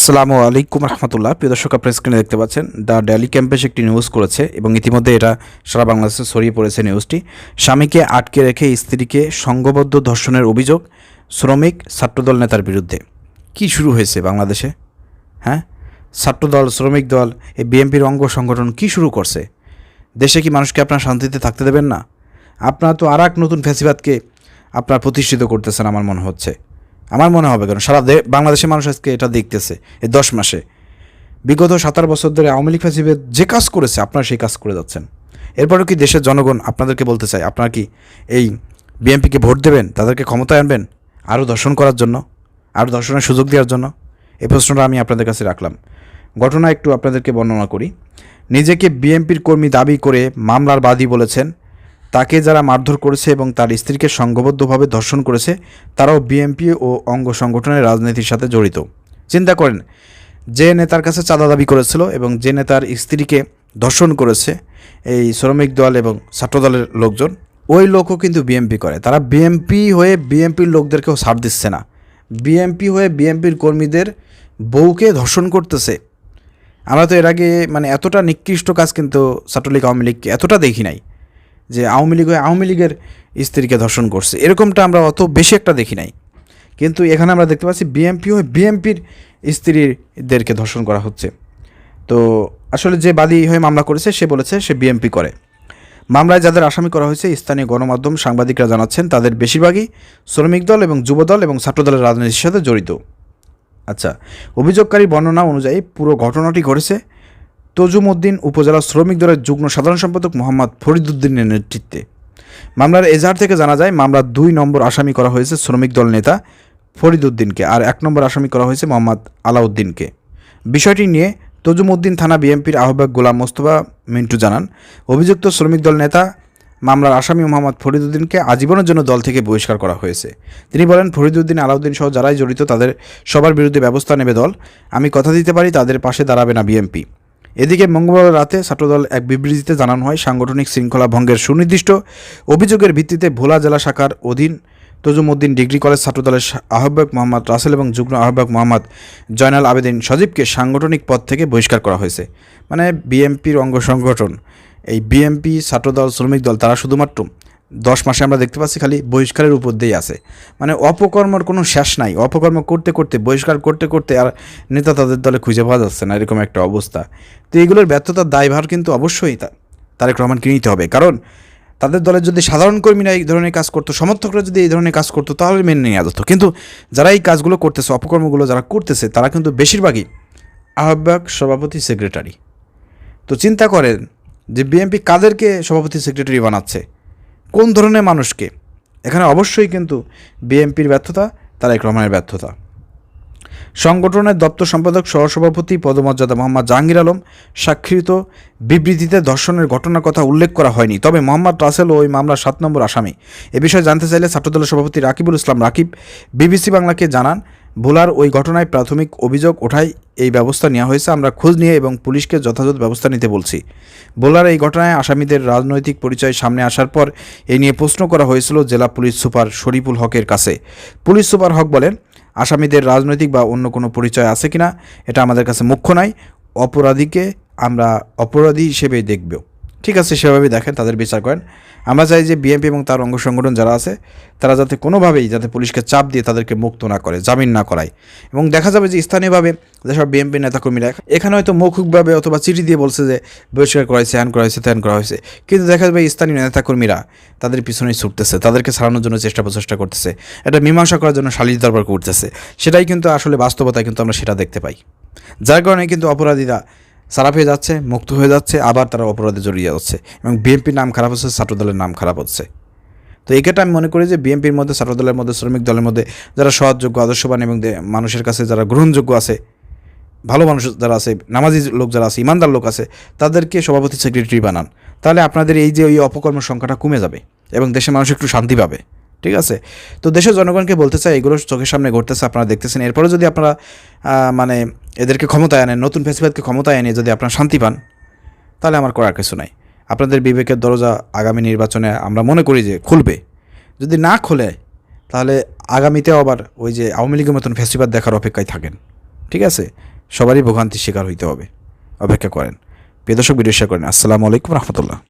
আসসালামু আলাইকুম রহমতুল্লাহ। প্রিয় দর্শক, আপনার স্ক্রিনে দেখতে পাচ্ছেন, দ্য ডেলি ক্যাম্পেস একটি নিউজ করেছে এবং ইতিমধ্যে এটা সারা বাংলাদেশে ছড়িয়ে পড়েছে নিউজটি স্বামীকে আটকে রেখে স্ত্রীকে সংঘবদ্ধ ধর্ষণের অভিযোগ শ্রমিক, ছাত্রদল নেতার বিরুদ্ধে। কি শুরু হয়েছে বাংলাদেশে? হ্যাঁ? ছাত্রদল, শ্রমিক দল, এই বিএনপির অঙ্গ সংগঠন কি শুরু করছে? দেশে কি মানুষকে আপনার শান্তিতে থাকতে দেবেন না? আপনারা তো আর এক নতুন ফ্যাসিবাদকে আপনার প্রতিষ্ঠিত করতেছেন, আমার মনে হচ্ছে। আমার মনে হবে, কারণ সারা বাংলাদেশের মানুষ আজকে এটা দেখতেছে, এই দশ মাসে। বিগত সাতার বছর ধরে আওয়ামী লীগ ফ্যাসিবাদ যে কাজ করেছে, আপনারা সেই কাজ করে যাচ্ছেন। এরপরেও কি দেশের জনগণ আপনাদেরকে বলতে চায়, আপনারা কি এই বিএনপিকে ভোট দেবেন, তাদেরকে ক্ষমতায় আনবেন, আরও দর্শন করার জন্য, আরও দর্শনের সুযোগ দেওয়ার জন্য? এই প্রশ্নটা আমি আপনাদের কাছে রাখলাম। ঘটনা একটু আপনাদেরকে বর্ণনা করি। নিজেকে বিএনপির কর্মী দাবি করে মামলার বাদী বলেছেন তাকে যারা মারধর করেছে এবং তার স্ত্রীকে সংঘবদ্ধভাবে ধর্ষণ করেছে, তারাও বিএনপি ও অঙ্গ সংগঠনের রাজনীতির সাথে জড়িত। চিন্তা করেন, যে নেতার কাছে চাঁদা দাবি করেছিল এবং যে নেতার স্ত্রীকে ধর্ষণ করেছে এই শ্রমিক দল এবং ছাত্র দলের লোকজন, ওই লোকও কিন্তু বিএমপি করে। তারা বিএমপি হয়ে বিএমপির লোকদেরকেও ছাড় দিচ্ছে না। বিএমপি হয়ে বিএমপির কর্মীদের বউকে ধর্ষণ করতেছে। আমরা তো এর আগে মানে এতটা নিকৃষ্ট কাজ কিন্তু ছাত্রলীগ, আওয়ামী লীগকে এতটা দেখি নাই। যে আওয়ামী লীগ আওয়ামী লীগের স্ত্রীকে ধর্ষণ করছে। এরকমটা আমরা অত বেশি একটা দেখি নাই। কিন্তু এখানে আমরা দেখতে পাচ্ছি বিএমপি হয়ে বিএমপির স্ত্রীদেরকে ধর্ষণ করা হচ্ছে। তো আসলে যে বাদী হয়ে মামলা করেছে, সে বলেছে সে বিএমপি করে। মামলায় যাদের আসামি করা হয়েছে, স্থানীয় গণমাধ্যম সাংবাদিকরা জানাচ্ছেন, তাদের বেশিরভাগই শ্রমিক দল এবং যুবদল এবং ছাত্রদলের রাজনীতির সাথে জড়িত। আচ্ছা অভিযোগকারী বর্ণনা অনুযায়ী পুরো ঘটনাটি ঘটেছে তজুমউদ্দিন উপজেলা শ্রমিক দলের যুগ্ম সাধারণ সম্পাদক মোহাম্মদ ফরিদুদ্দিনের নেতৃত্বে। মামলার এজাহার থেকে জানা যায়, মামলার দুই নম্বর আসামি করা হয়েছে শ্রমিক দল নেতা ফরিদুদ্দিনকে আর এক নম্বর আসামি করা হয়েছে মোহাম্মদ আলাউদ্দিনকে। বিষয়টি নিয়ে তজুমউদ্দিন থানা বিএনপির আহ্বায়ক গোলাম মোস্তফা মিন্টু জানান, অভিযুক্ত শ্রমিক দল নেতা মামলার আসামি মোহাম্মদ ফরিদুদ্দিনকে আজীবনের জন্য দল থেকে বহিষ্কার করা হয়েছে। তিনি বলেন ফরিদুদ্দিন আলাউদ্দিন সহ যারাই জড়িত তাদের সবার বিরুদ্ধে ব্যবস্থা নেবে দল, আমি কথা দিতে পারি, তাদের পাশে দাঁড়াবে না বিএনপি। এদিকে মঙ্গলবার রাতে ছাত্রদল এক বিবৃতিতে জানানো হয়, সাংগঠনিক শৃঙ্খলা ভঙ্গের সুনির্দিষ্ট অভিযোগের ভিত্তিতে ভোলা জেলা শাখার অধীন তজুমুদ্দিন ডিগ্রি কলেজ ছাত্রদলের আহ্বায়ক মোহাম্মদ রাসেল এবং যুগ্ম আহ্বায়ক মোহাম্মদ জয়নাল আবেদিন সজীবকে সাংগঠনিক পদ থেকে বহিষ্কার করা হয়েছে। মানে বিএমপির অঙ্গ সংগঠন, এই বিএমপি ছাত্রদল, শ্রমিক দল, তারা শুধুমাত্র দশ মাসে আমরা দেখতে পাচ্ছি খালি বহিষ্কারের উপর দিয়েই আছে। মানে অপকর্মর কোনো শেষ নাই। অপকর্ম করতে করতে, বহিষ্কার করতে করতে আর নেতা তাদের দলে খুঁজে পাওয়া যাচ্ছে না, এরকম একটা অবস্থা। তো এগুলোর ব্যর্থতার দায়ভার কিন্তু অবশ্যই তারেক রহমানকে নিতে হবে। কারণ তাদের দলের যদি সাধারণ কর্মীরা এই ধরনের কাজ করতো, সমর্থকরা যদি এই ধরনের কাজ করতো, তাহলে মেনে নেওয়া যেত। কিন্তু যারা এই কাজগুলো করতেছে, অপকর্মগুলো যারা করতেছে, তারা কিন্তু বেশিরভাগই আহ্বায়ক সভাপতি সেক্রেটারি। তো চিন্তা করেন যে বিএনপি কাদেরকে সভাপতি সেক্রেটারি বানাচ্ছে? কোন ধরনের মানুষকে? এখানে অবশ্যই কিন্তু বিএনপির ব্যর্থতা, তারেক রহমানের ব্যর্থতা। সংগঠনের দপ্তর সম্পাদক, সহসভাপতি পদমর্যাদা মোহাম্মদ জাহাঙ্গীর আলম স্বাক্ষরিত বিবৃতিতে ধর্ষণের ঘটনার কথা উল্লেখ করা হয়নি। তবে মোহাম্মদ রাসেল ওই মামলার সাত নম্বর আসামি। এ বিষয়ে জানতে চাইলে ছাত্রদলের সভাপতি রাকিবুল ইসলাম রাকিব, বিবিসি বাংলাকে জানান, ভোলার ওই ঘটনায় প্রাথমিক অভিযোগ ওঠায় এই ব্যবস্থা নেওয়া হয়েছে, আমরা খোঁজ নিয়ে এবং পুলিশকে যথাযথ ব্যবস্থা নিতে বলছি। বোলার এই ঘটনায় আসামিদের রাজনৈতিক পরিচয় সামনে আসার পর এই নিয়ে প্রশ্ন করা হয়েছিল জেলা পুলিশ সুপার শরীফুল হকের কাছে। পুলিশ সুপার হক বলেন, আসামিদের রাজনৈতিক বা অন্য কোনো পরিচয় আছে কিনা, এটা আমাদের কাছে মুখ্য নয়। অপরাধীকে আমরা অপরাধী হিসেবে দেখব। ঠিক আছে সেভাবে দেখেন, তাদের বিচার করেন। আমরা চাই যে বিএনপি এবং তার অঙ্গ সংগঠন যারা আছে, তারা যাতে কোনোভাবেই যাতে পুলিশকে চাপ দিয়ে তাদেরকে মুক্ত না করে, জামিন না করায়। এবং দেখা যাবে যে স্থানীয়ভাবে যেসব বিএনপি নেতাকর্মীরা, এখানে হয়তো মৌখিকভাবে অথবা চিঠি দিয়ে বলছে যে বহিষ্কার করা হয়েছে হ্যান করা হয়েছে ত্যান করা হয়েছে কিন্তু দেখা যাবে স্থানীয় নেতাকর্মীরা তাদের পিছনেই ছুটতেছে, তাদেরকে ছাড়ানোর জন্য চেষ্টা প্রচেষ্টা করতেছে। এটা মীমাংসা করার জন্য সালিশ দরবার করতেছে। সেটাই কিন্তু আসলে বাস্তবতায় কিন্তু আমরা সেটা দেখতে পাই। যার কারণে কিন্তু অপরাধীরা সারা হয়ে যাচ্ছে, মুক্ত হয়ে যাচ্ছে, আবার তারা অপরাধে জড়িয়ে যাচ্ছে এবং বিএনপির নাম খারাপ হচ্ছে, ছাত্রদলের নাম খারাপ হচ্ছে। তো এই ক্ষেত্রে আমি মনে করি যে বিএনপির মধ্যে, ছাত্রদলের মধ্যে, শ্রমিক দলের মধ্যে যারা সহযোগ্য আদর্শবান এবং মানুষের কাছে যারা গ্রহণযোগ্য আছে, ভালো মানুষ যারা আছে, নামাজি লোক যারা আছে, ইমানদার লোক আছে, তাদেরকে সভাপতি সেক্রেটারি বানান। তাহলে আপনাদের এই যে ওই অপকর্মের সংখ্যাটা কমে যাবে এবং দেশের মানুষ একটু শান্তি পাবে, ঠিক আছে? তো দেশের জনগণকে বলতে চাই, এগুলো চোখের সামনে ঘটতেছে, আপনারা দেখতেছেন। এরপরে যদি আপনারা মানে এদেরকে ক্ষমতায় আনেন, নতুন ফেসিবাদকে ক্ষমতায় এনে যদি আপনারা শান্তি পান, তাহলে আমার করার কিছু নাই। আপনাদের বিবেকের দরজা আগামী নির্বাচনে আমরা মনে করি যে খুলবে। যদি না খোলে, তাহলে আগামীতেও আবার ওই যে আওয়ামী লীগের মতন ফেস্টিভাল দেখার অপেক্ষায় থাকেন। ঠিক আছে? সবারই ভোগান্তির শিকার হইতে হবে। অপেক্ষা করেন। প্রিয় দর্শক, ভিডিও শেয়ার করেন। আসসালামু আলাইকুম রহমতুল্লাহ।